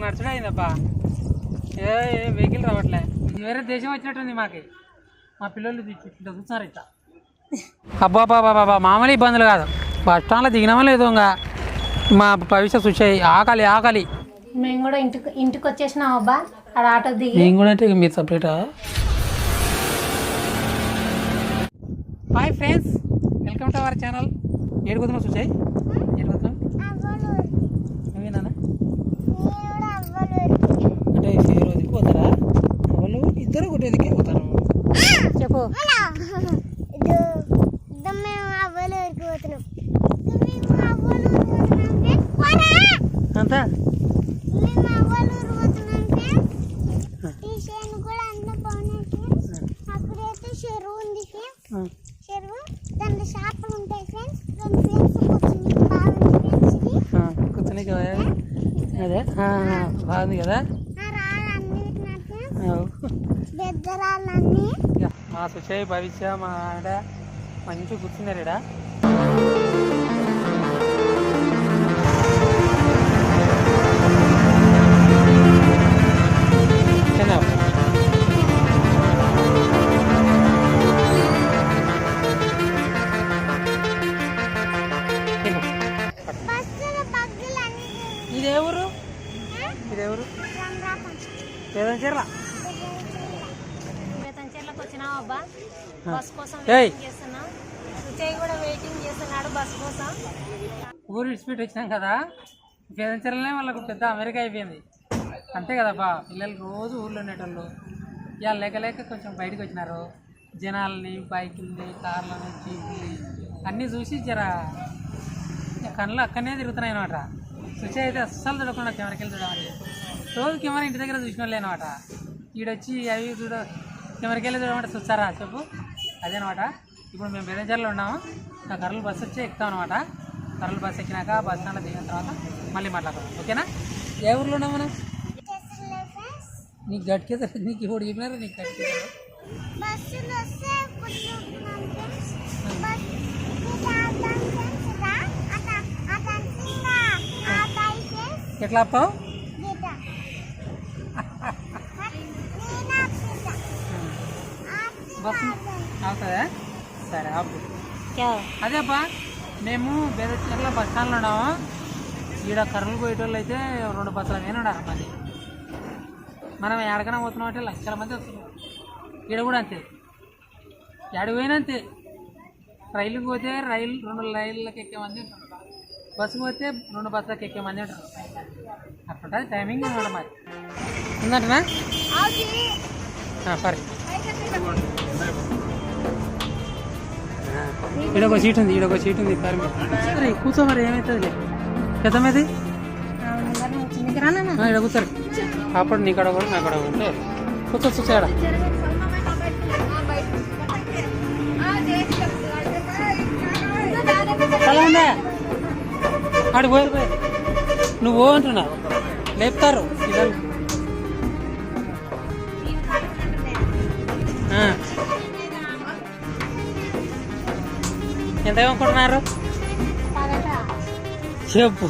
అయిందబ్బా ఏ ఏ vehicle రావట్లే. వేరే దేశం వచ్చినట్టుంది మాకి. మా పిల్లలు చూస్తున్నారు ఇట్లా. అబ్బా బాబా బాబా మామూలు ఇబ్బందులు కాదు. బస్ స్టాండ్లో దిగినామో లేదో ఇంకా. మా భవిష్యత్ చూసాయి ఆకలి ఆకలి. మేము కూడా ఇంటికి ఇంటికి వచ్చేసినాం అబ్బా. ఆడ ఆటో దిగి. నేను కూడా అంటే మీరు సపరేటా hi friends welcome to our channel ఏడుకుతున్నావు చూసాయి చెప్పు. అంతా? అక్కడైతే చెరువు ఉంది ఫ్రెండ్స్. చెరువు దాంట్లో చేపలు ఉంటాయి ఫ్రెండ్స్. రెండు ఫ్రెండ్స్ కూర్చుని బాగుంది ఫ్రెండ్స్ ఇది. కూర్చొని కదా. అదే? బాగుంది కదా? ఆ రాళ్ళన్నీ ఫ్రెండ్స్. మా సుచయ్ భవిష్య మా ఆడ మంచిగా కూర్చున్నారు ఇక్కడ బస్ కోసం ఏయ్. వెయిటింగ్ చేస్తున్నాం. సుచయ్ కూడా వెయిటింగ్ చేస్తున్నాడు బస్ కోసం. ఊరు ఇడిచిపెట్టి వచ్చినాం కదా. పేదంచరలనే వాళ్ళకు పెద్ద అమెరికా అయిపోయింది. అంతే కదా బా పిల్లలు రోజు ఊర్లో ఉండేటోళ్ళు. ఇవాళ లేక లేక కొంచెం బయటకు వచ్చినారు. జనాలని బైకుల్ని కార్లని జీపుల్ని అన్నీ చూసి జర కళ్ళు అక్కడనే తిరుగుతున్నాయి అనమాట సుచి అయితే అస్సలు చూడకుండా కెమెరాకి వెళ్ళి చూడమని. రోజు కెమెరా ఇంటి దగ్గర చూసిన వాళ్ళే అనమాట ఈడొచ్చి అవి చూడ కెమెరాకి వెళ్ళి చూడమంటే చూస్తారా? చెప్పు. అదేనమాట. ఇప్పుడు మేము బెదజర్లో ఉన్నాము. ఆ కర్రలు బస్సు వచ్చి ఎక్కుతాం అనమాట కర్రలు బస్సు ఎక్కినాక బస్ స్టాండ్లో దిగిన తర్వాత మళ్ళీ మాట్లాడతాం ఓకేనా? ఏ ఊర్లో ఉన్నాం మనం? నీకు గట్టికే నీకు ఇప్పుడు చెప్పినారు? నీకు గట్టికే ఎట్లా అప్పావు బస్సు అవుతుందా సరే అదేపా మేము బెదచర్ల బస్ స్టాండ్లో ఉన్నాము. ఈడ కర్రలు పోయేటోళ్ళు అయితే రెండు బస్సుల మీద మంది మనం ఎక్కడికైనా పోతున్నాం అంటే లక్షల మంది వస్తున్నాం ఈడ కూడా అంతే. ఎక్కడికి పోయినా అంతే. రైలుకి పోతే రైలు రెండు రైళ్ళకి ఎక్కే మంది ఉంటారు. బస్సుకి పోతే రెండు బస్సులకు ఎక్కే మంది ఉంటారు. అట్లుంటుంది టైమింగ్ అనమాట మరి ఉందంటనా సరే. ఈడొక సీట్ ఉంది ఈడొక సీట్ ఉంది కారు మీద. సరే కూర్చో మరి ఏమవుతుంది పెద్దమేది ఇక్కడ కూర్చోరు. అప్పుడు నీ కడ కూడా నా కడ కూడా ఉంటే. కూర్చో చూసాడ అలా ఉందా? ఆడి పోయి నువ్వు అంటున్నా. లేపుతారు. పిల్లలు ఎంత ఏమనుకుంటున్నారు చెప్పు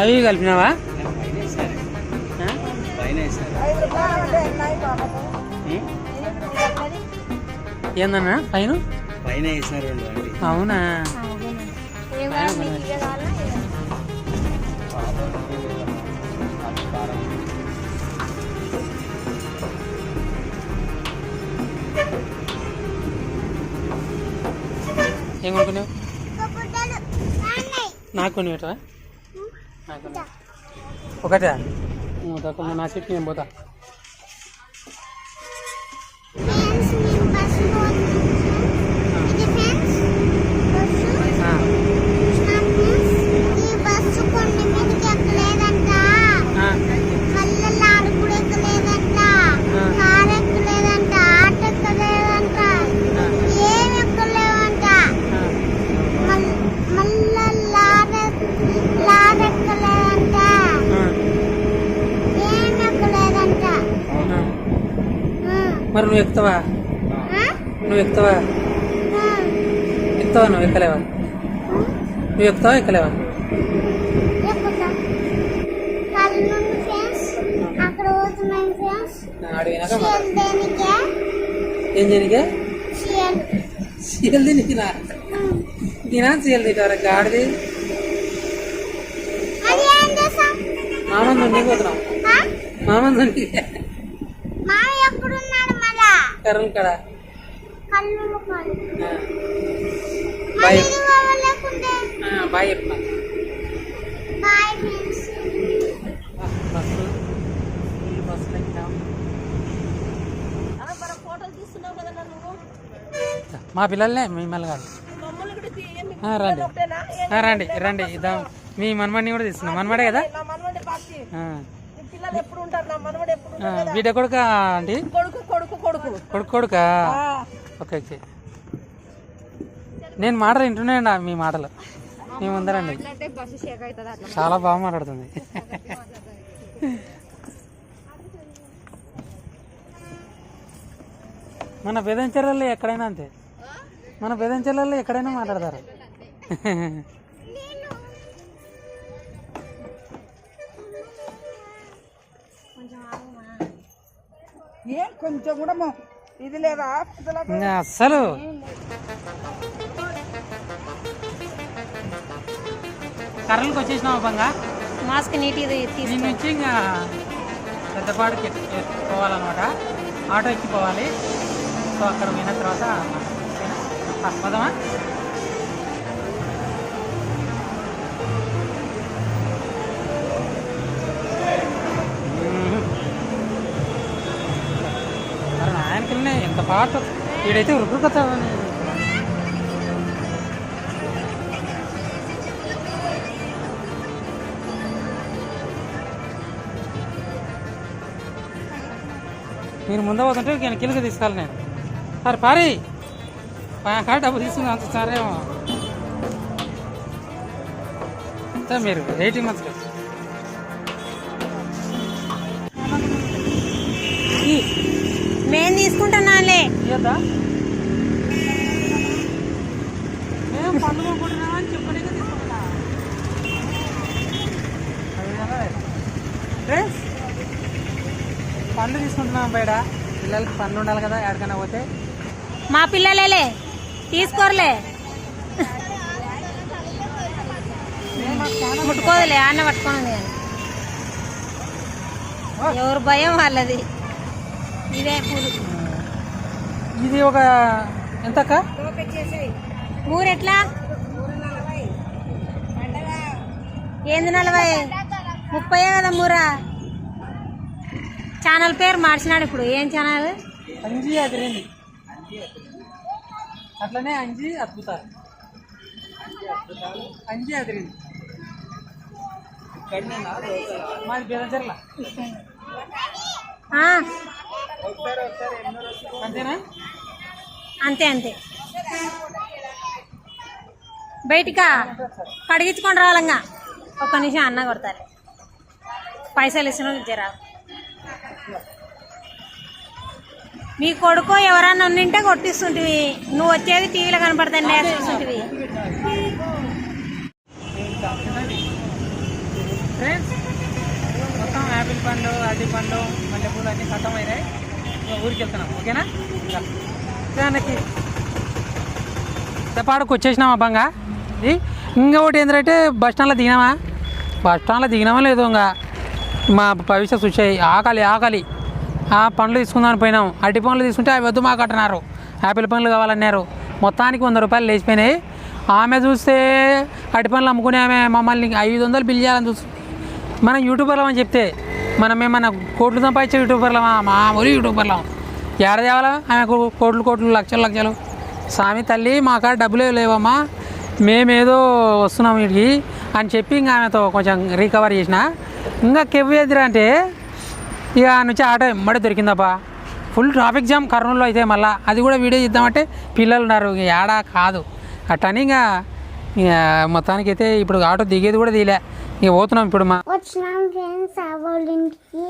అవి కలిపినావా? ఏందన్నా పైన పైన వేసినారు రెండు ఏం కొనుక్కున్నావు నాకు కొన్ని పెట్టవా నాకు. ఒకటే నువ్వు తక్కువ నా సీట్కి నేను పోతా. నువ్వు ఎక్కుతావా? నువ్వు ఎక్కుతావా? ఎక్కుతావా నువ్వు ఎక్కలేవా? నువ్వు ఎక్కుతావా ఎక్కలేవా? ఏం చేయనికే సీఎల్ తినికినా తినా సీఎల్ తింటారా గాడిది? మామన్ దుండికి పోతున్నావు మామన్ దుండికి కర్రలు కడ. బాయ్. బస్సు బస్సులో మా పిల్లలనే మిమ్మల్ని కాదు. రండి. ఆ, రండి రండి. ఇద్దాం మీ మనమణ్ణి కూడా తీస్తున్నాం. మనమడే కదా? ఆ. పిల్లలు ఎప్పుడు ఉంటారు? నా మనవడు ఎప్పుడు ఆ, బిడ్డ కొడుక ఆంటీ? కొడుకు కొడుకా ఓకే ఓకే. నేను మాటలు వింటున్నాయండి మీ మాటలు. మీ ముందరండి చాలా బాగా మాట్లాడుతుంది. మన బెదంచెర్లలో ఎక్కడైనా అంతే. మన బెదంచెరల్లో ఎక్కడైనా మాట్లాడతారు. ఏం కొంచెం కూడా ఇది లేదా? అస్సలు. కర్రలకు వచ్చేసినావు బంగా? మాస్క్ తీసి దీని నుంచి ఇంకా పెద్దపాడుకి పోవాలన్నమాట ఆటో ఎక్కి పోవాలి సో అక్కడ పోయిన తర్వాత పోదామా? పాట వీడైతే ఉరుకుతాడని. మీరు ముందు పోతుంటే నేను కిందకి తీసుకోవాలి నేను. సరే పారి. కాడ డబ్బు తీసుకుని అంత సరేమో. మీరు రేటింగ్ మంచిగా ఫ్రెండ్స్ పండ్లు తీసుకుంటున్నాం బయట. పిల్లలకి పండ్లు ఉండాలి కదా ఎక్కడికైనా పోతే. మా పిల్లలేలే తీసుకోరలే. ముట్టుకోదులే అన్న పట్టుకొని ఎవరు భయం వాళ్ళది. ఇదే పూలు. ఇది ఒక ఊరెట్లా? ఏంది నలభై? ముప్పై కదా మూరా? ఛానల్ పేరు మార్చినాడు ఇప్పుడు. ఏం ఛానల్? అంజి అదిరింది. అట్లనే అంజి అద్భుతాలు. అంజి అదిరింది. మాది అంతేనా అంతే అంతే. బయటికా? కడిగించుకొని రావాలంగా. ఒక్క నిమిషం అన్న కొడతారు. పైసలు ఇచ్చిన జరా మీ కొడుకు ఎవరన్నా ఉండింటే కొట్టిస్తుంటివి. నువ్వు వచ్చేది టీవీలో కనపడతాను చూస్తుంటివి. ఫ్రెండ్స్ యాపిల్ పండు అరటి పండు మల్లెపూలు అన్నీ ఖతం అయినాయి ఊరికి వెళ్తున్నాం ఓకేనా? దానికి పాడకు వచ్చేసినామా బంగా. ఇది ఇంకొకటి ఏంటంటే బస్ స్టాండ్లో దిగినామా? బస్ స్టాండ్లో దిగినామా లేదు ఇంకా. మా భవిష్యత్ చూసాయి ఆకలి ఆకలి. ఆ పండ్లు తీసుకుందామని పోయినాం. అరటి పండ్లు తీసుకుంటే అవి వద్దు మాకు అంటున్నారు. యాపిల్ పండ్లు కావాలన్నారు. మొత్తానికి వంద రూపాయలు లేచిపోయినాయి. ఆమె చూస్తే అరటి పండ్లు అమ్ముకునే ఆమె మమ్మల్ని ఐదు వందలు బిల్ చేయాలని చూస్తుంది. మనం యూట్యూబర్లో అని చెప్తే మనం ఏమన్నా కోట్లు సంపాదించే యూట్యూబర్లమా? మామూలు యూట్యూబర్లం. ఏడ తేవాలా? ఆమెకు కోట్లు కోట్లు లక్షలు లక్షలు. స్వామి తల్లి మా కాడ డబ్బులే లేవమ్మా. మేమేదో వస్తున్నాం వీడికి అని చెప్పి ఇంకా ఆమెతో కొంచెం రికవర్ చేసిన. ఇంకా కెవ్వేదిరా అంటే ఇక నుంచి ఆటో ఎమ్మడి దొరికిందప్పా ఫుల్ ట్రాఫిక్ జామ్ కర్నూలులో అయితే మళ్ళీ. అది కూడా వీడియో చేద్దామంటే పిల్లలు ఉన్నారు. ఏడా కాదు. అట్టని ఇంకా ఇక మొత్తానికి అయితే ఇప్పుడు ఆటో దిగేది కూడా దిలే ఇక పోతున్నాం ఇప్పుడు మా వచ్చినాం ఫ్రెండ్స్ ఆ వాళ్ళ ఇంటికి.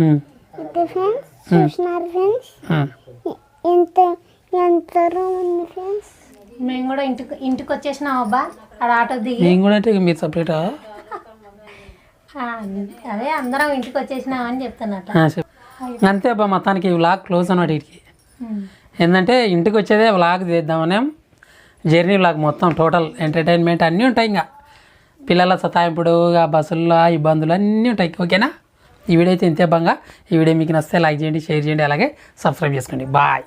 ఉమ్, అయితే ఫ్రెండ్స్ చూసినారు ఫ్రెండ్స్. ఉమ్. ఎంత ఎంత రూమ్ ఉంది ఫ్రెండ్స్? మేము కూడా ఇంటికి ఇంటికి వచ్చేసినాం అబ్బా. ఆడ ఆటో దిగి. కూడా అంటే మీరు సపరేటా అదే అందరం ఇంటికి వచ్చేసినాం అని చెప్తున్నట్టు. అంతే అబ్బా మొత్తానికి ఈ వ్లాగ్ క్లోజ్ అన్నమాట వీటికి ఏంటంటే ఇంటికి వచ్చేదే వ్లాగ్ చేద్దామనే. జర్నీ వ్లాగ్ మొత్తం టోటల్ ఎంటర్టైన్మెంట్ అన్నీ ఉంటాయి ఇంకా. పిల్లల సతాయింపుడు ఆ బస్సుల్లో ఇబ్బందులు అన్నీ ఉంటాయి. ఓకేనా? ఈ వీడియో అయితే ఇంతే బంగా ఈ వీడియో మీకు నచ్చితే లైక్ చేయండి షేర్ చేయండి అలాగే సబ్స్క్రైబ్ చేసుకోండి. బాయ్.